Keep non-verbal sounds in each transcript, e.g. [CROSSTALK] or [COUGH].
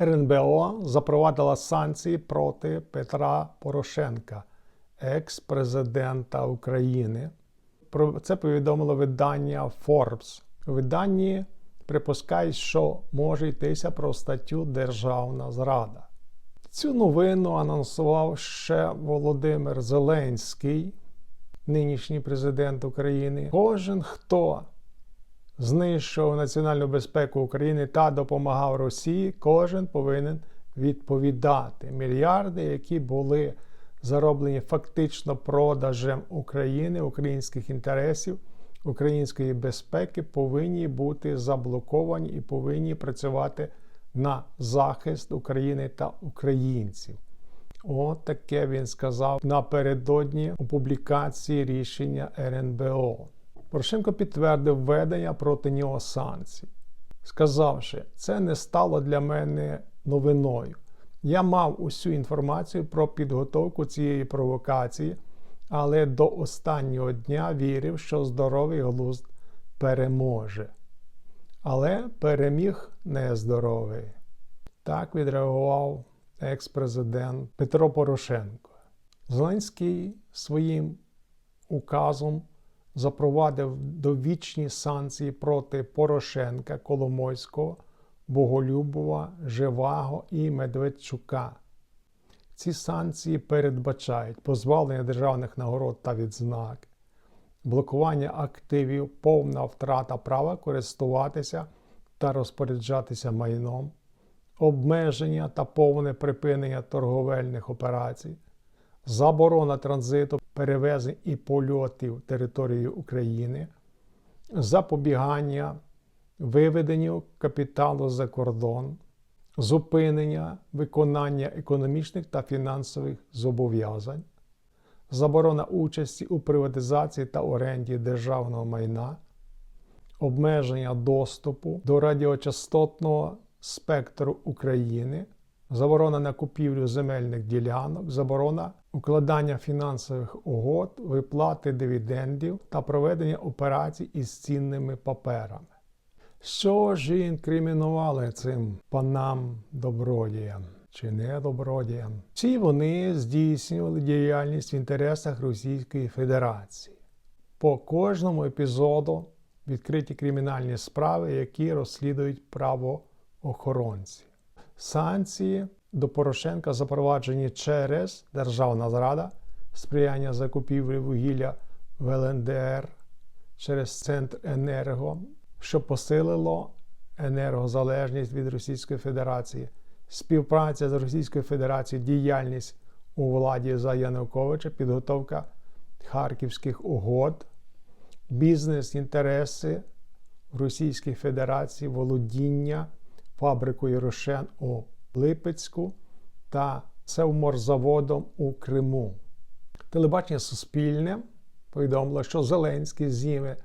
РНБО запровадила санкції проти Петра Порошенка, екс-президента України. Про це повідомило видання Forbes. У виданні припускають, що може йтися про статтю Державна зрада. Цю новину анонсував ще Володимир Зеленський, нинішній президент України. Кожен, хто знищував національну безпеку України та допомагав Росії, кожен повинен відповідати. Мільярди, які були зароблені фактично продажем України, українських інтересів, української безпеки, повинні бути заблоковані і повинні працювати на захист України та українців. От таке він сказав напередодні у публікації рішення РНБО. Порошенко підтвердив введення проти нього санкцій, сказавши, це не стало для мене новиною. Я мав усю інформацію про підготовку цієї провокації, але до останнього дня вірив, що здоровий глузд переможе. Але переміг нездоровий. Так відреагував екс-президент Петро Порошенко. Зеленський своїм указом запровадив довічні санкції проти Порошенка, Коломойського, Боголюбова, Живаго і Медведчука. Ці санкції передбачають позбавлення державних нагород та відзнак, блокування активів, повна втрата права користуватися та розпоряджатися майном, обмеження та повне припинення торговельних операцій, заборона транзиту, перевезень і польотів території України, запобігання виведенню капіталу за кордон, зупинення виконання економічних та фінансових зобов'язань, заборона участі у приватизації та оренді державного майна, обмеження доступу до радіочастотного спектру України, заборона на купівлю земельних ділянок, заборона укладання фінансових угод, виплати дивідендів та проведення операцій із цінними паперами. Що ж інкримінували цим панам добродіям чи не добродіям? Всі вони здійснювали діяльність в інтересах Російської Федерації. По кожному епізоду відкриті кримінальні справи, які розслідують правоохоронці. Санкції до Порошенка запроваджені через Державна зрада, сприяння закупівлі вугілля в ЛНДР через Центр Енерго що посилило енергозалежність від Російської Федерації, співпраця з Російською Федерацією, діяльність у владі за Януковича, підготовка харківських угод, бізнес-інтереси в Російській Федерації, володіння фабрикою Рошен у Липецьку та Севморзаводом у Криму. Телебачення Суспільне повідомило, що Зеленський зніме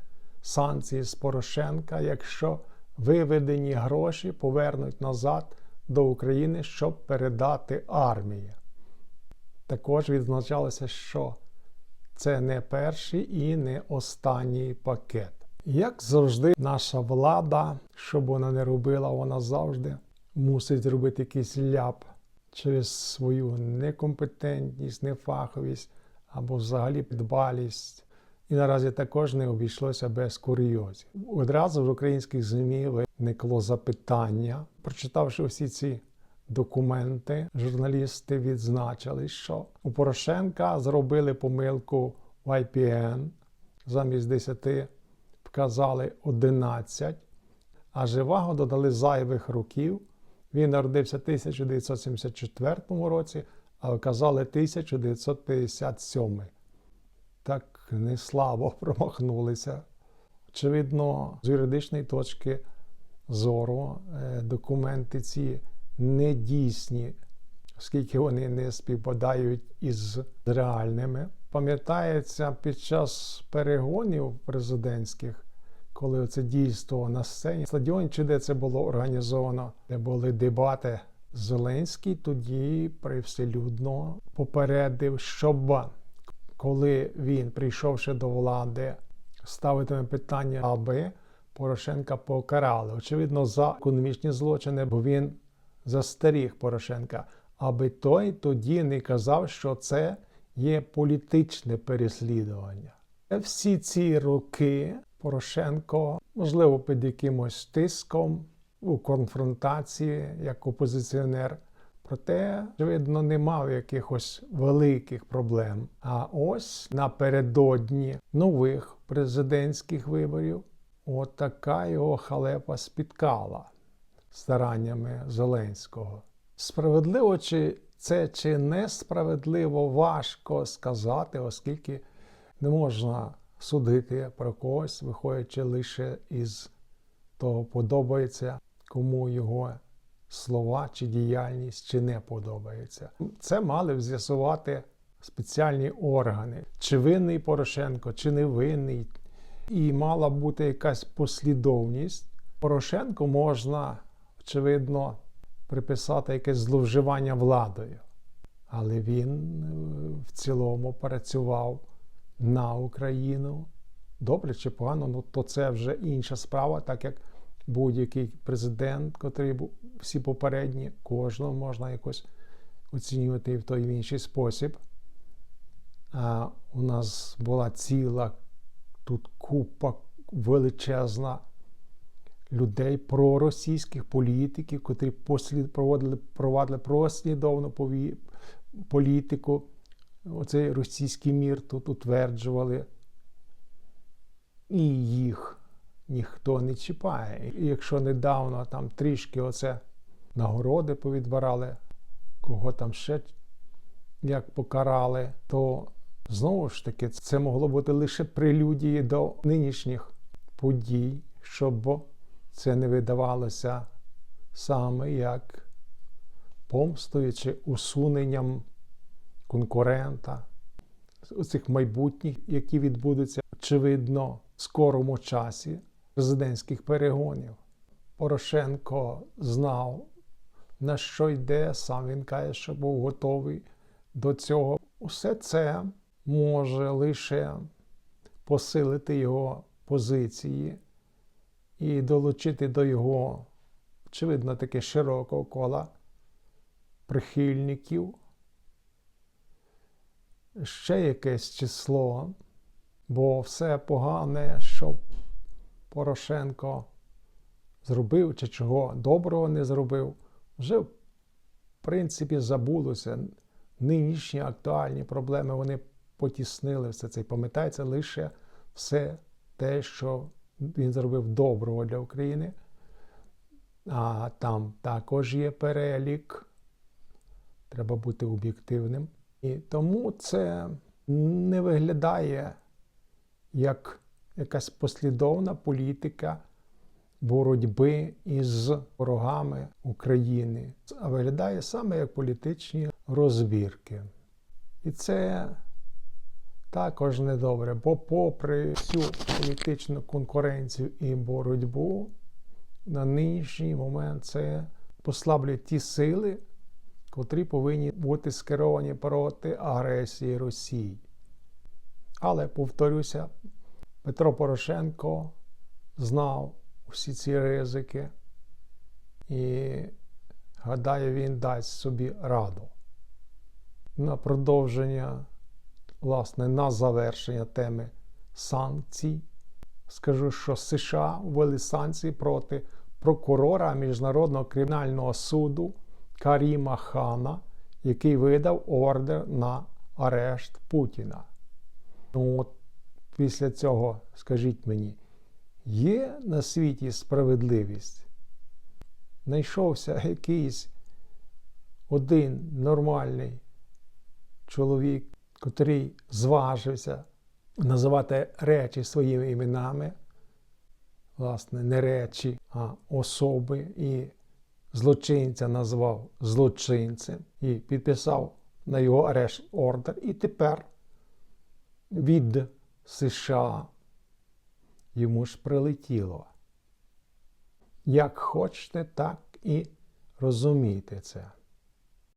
санкції з Порошенка, якщо виведені гроші повернуть назад до України, щоб передати армії. Також відзначалося, що це не перший і не останній пакет. Як завжди, наша влада, що б вона не робила, вона завжди мусить зробити якийсь ляп через свою некомпетентність, нефаховість або взагалі підбалість. І наразі також не обійшлося без курйозів. Одразу в українських ЗМІ виникло запитання. Прочитавши всі ці документи, журналісти відзначили, що у Порошенка зробили помилку в IPN, замість 10 вказали 11, а живаго додали зайвих років. Він народився в 1974 році, а вказали 1957. Так не слабо [LAUGHS] промахнулися. Очевидно, з юридичної точки зору е, документи ці не дійсні, оскільки вони не співпадають із реальними. Пам'ятається, під час перегонів президентських, коли це дійство на сцені, стадіон, чи де це було організовано, де були дебати. Зеленський тоді привселюдно попередив, щоб коли він, прийшовши до влади, ставитиме питання, аби Порошенка покарали. Очевидно, за економічні злочини, бо він застеріг Порошенка, аби той тоді не казав, що це є політичне переслідування. Всі ці роки Порошенко, можливо, під якимось тиском у конфронтації як опозиціонер, проте, очевидно, не мав якихось великих проблем. А ось напередодні нових президентських виборів, от така його халепа спіткала стараннями Зеленського. Справедливо чи це чи несправедливо важко сказати, оскільки не можна судити про когось, виходячи лише із того, подобається кому його слова чи діяльність чи не подобається. Це мали б з'ясувати спеціальні органи, чи винний Порошенко, чи не винний. І мала бути якась послідовність. Порошенко можна, очевидно, приписати якесь зловживання владою. Але він е, в цілому працював на Україну. Добре чи погано, ну то це вже інша справа, так як будь-який президент, котрий був всі попередні, кожного можна якось оцінювати в той в інший спосіб. А у нас була ціла тут купа величезна людей проросійських політиків, котрі послід проводили, провадили прослідовну політику. Оцей російський мір тут утверджували. І їх ніхто не чіпає. І якщо недавно там трішки оце нагороди повідбирали, кого там ще як покарали, то знову ж таки це могло бути лише прелюдії до нинішніх подій, щоб це не видавалося саме як помстою чи усуненням конкурента у цих майбутніх, які відбудуться, очевидно, в скорому часі президентських перегонів. Порошенко знав, на що йде, сам він каже, що був готовий до цього. Усе це може лише посилити його позиції і долучити до його, очевидно, таке широкого кола прихильників. Ще якесь число, бо все погане, що Порошенко зробив чи чого доброго не зробив, вже в принципі забулося. Нинішні актуальні проблеми вони потіснили все це. І пам'ятається лише все те, що він зробив доброго для України. А там також є перелік. Треба бути об'єктивним. І тому це не виглядає як якась послідовна політика боротьби із ворогами України, а виглядає саме як політичні розбірки. І це також недобре, бо, попри всю політичну конкуренцію і боротьбу, на нинішній момент це послаблює ті сили, котрі повинні бути скеровані проти агресії Росії. Але повторюся, Петро Порошенко знав усі ці ризики і, гадаю, він дасть собі раду. На продовження, власне, на завершення теми санкцій. Скажу, що США ввели санкції проти прокурора Міжнародного кримінального суду Каріма Хана, який видав ордер на арешт Путіна. Ну, от після цього, скажіть мені, є на світі справедливість? Знайшовся якийсь один нормальний чоловік, котрий зважився називати речі своїми іменами, власне, не речі, а особи, і злочинця назвав злочинцем і підписав на його арешт ордер. І тепер від США йому ж прилетіло. Як хочете, так і розумійте це.